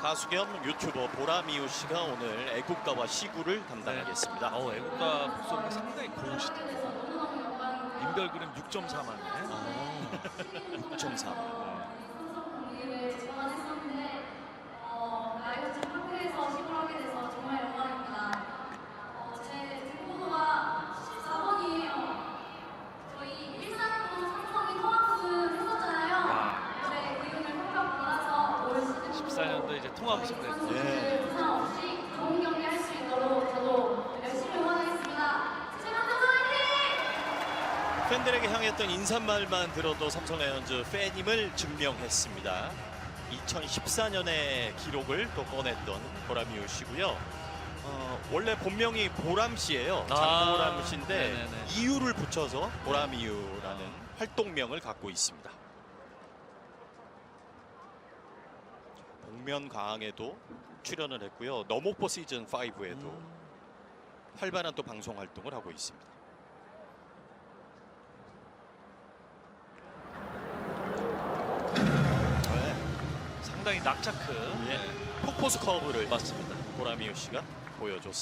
가수 겸 유튜버 보라미우 씨가 오늘 애국가와 시구를 담당하겠습니다. 네. 어, 애국가 목소리가 상당히 고우시더라고요. 인별그램 6.4만에. 6.4만. 14년도 이제 통합우승 됐죠. 예. 좋은 경기 할 수 있도록 저도 열심히 응원하겠습니다. 화이팅! 팬들에게 향했던 인사말만 들어도 삼성 라이온즈 팬임을 증명했습니다. 2014년의 기록을 또 꺼냈던 보람이우 씨고요. 어, 원래 본명이 보람 씨예요. 아, 장보람 씨인데 네네네. 이유를 붙여서 보람이우라는 활동명을 갖고 있습니다. 복면가왕에도 출연을 했고요. 너목보 시즌 5에도 음. 활발한 또 방송 활동을 하고 있습니다. 네, 상당히 낙차크. 예. 폭포수 커브를 맞습니다. 보라미우 씨가 보여줬습니다.